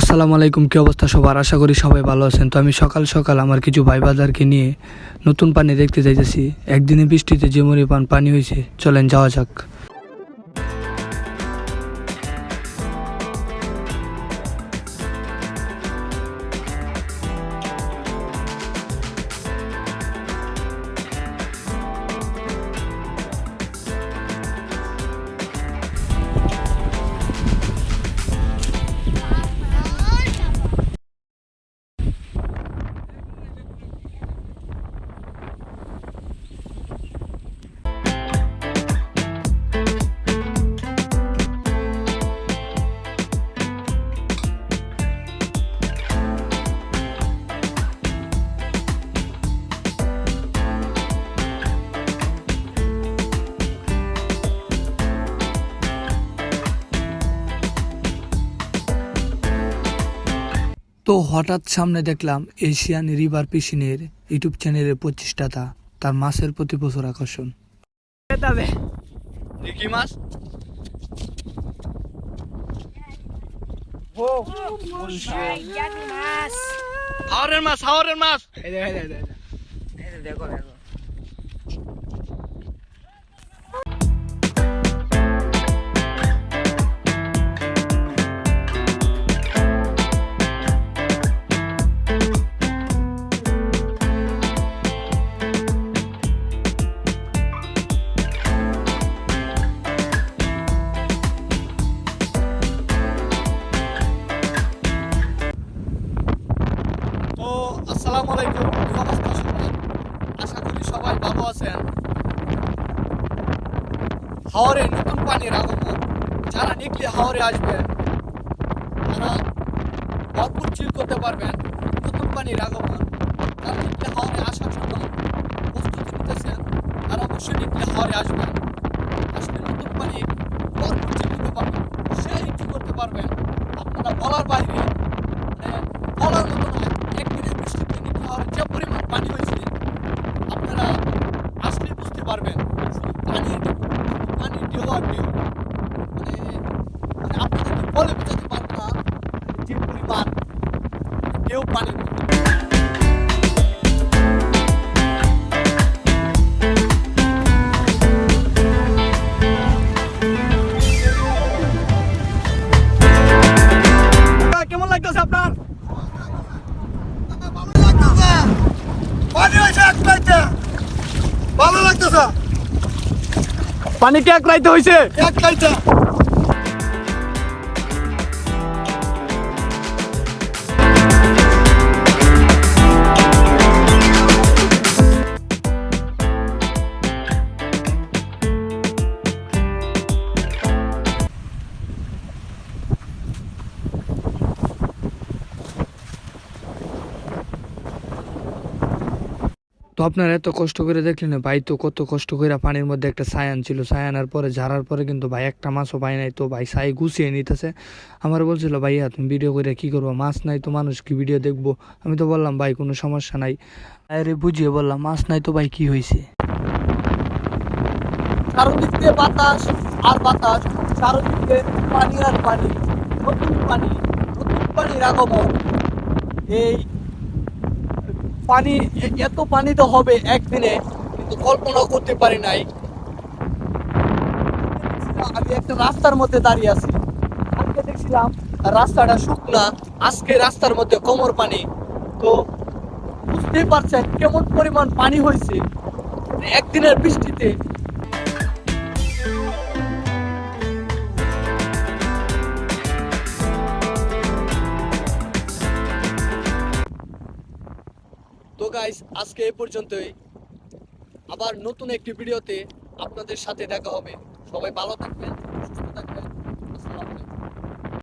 আসসালামু আলাইকুম, কী অবস্থা সবার? আশা করি সবাই ভালো আছেন। তো আমি সকাল সকাল আমার কিছু ভাই বাজারকে নিয়ে নতুন পানি দেখতে যাইতেছি। একদিনে বৃষ্টিতে যে পরিমাণ পানি হয়েছে চলেন যাওয়া যাক। তো হঠাৎ সামনে দেখলাম এশিয়ান রিভার পিসিনের ইউটিউব চ্যানেলের প্রতিষ্ঠাতা তার মাছের প্রতি প্রচুর আকর্ষণ। কি মাছ হাওরের মাছ হাওরের মাছ তো আছেন নতুন পানির আগমন যারা নিকলে হাওরে আসবেন, তারা ভরপুর চিল করতে পারবেন। নতুন পানির আগমন যারা নিকলে হাওরে আসার জন্য প্রস্তুতি নিতেছেন, তারা অবশ্যই নিকলে হাওরে আসবেন। আসলে নতুন পানি ভরপুর চিল করতে পারবেন সেই করতে পারবেন। আপনারা বলার বাইরে মানে বলার মতো নয় একদিনের বৃষ্টিতে নিকলে হাওরে যে পরিমাণ পানি হয়েছে আপনারা আসলে বুঝতে পারবেন শুধু পানির পানির ঢেউ আর ঢেউ মানে মানে আপনাদেরকে বলে বোঝাতে পারব না যে পরিমাণ ঢেউ পানির কেমন লাগতেছে আপনার? পানি হয়েছে এক রাইতে ভালো লাগতেছে। পানি কে এক রাইতে হয়েছে এক আপনারা এত কষ্ট করে দেখলেন ভাই তো কত কষ্ট করে পানির মধ্যে একটা সায়ান ছিল। সায়ানার পরে ঝাড়ার পরে কিন্তু ভাই একটা মাছও পাই নাই, তো ভাই সাই গুছিয়ে নিতেছে। আমার বলছিল, ভাইয়া, তুমি ভিডিও করে কি করব? মাছ নাই তো মানুষ কি ভিডিও দেখব? আমি তো বললাম, ভাই, কোনো সমস্যা নাই। আরে বুঝিয়ে বললাম, মাছ নাই তো ভাই কি হয়েছে বাতাস আর বাতাস পানি আর পানি, নতুন পানি, নতুন পানির আগমন। এই পানি, এত পানি তো হবে একদিনে, কিন্তু কল্পনা করতে পারি নাই। আমি একটা রাস্তার মধ্যে দাঁড়িয়ে আছি। আজকে দেখছিলাম রাস্তাটা শুকনা, আজকে রাস্তার মধ্যে কোমর পানি। তো বুঝতেই পারছেন কেমন পরিমাণ পানি হয়েছে। একদিনের বৃষ্টিতে গাইস আজকে এ পর্যন্তই। আবার নতুন একটি ভিডিওতে আপনাদের সাথে দেখা হবে। সবাই ভালো থাকবেন, সুস্থ থাকবেন।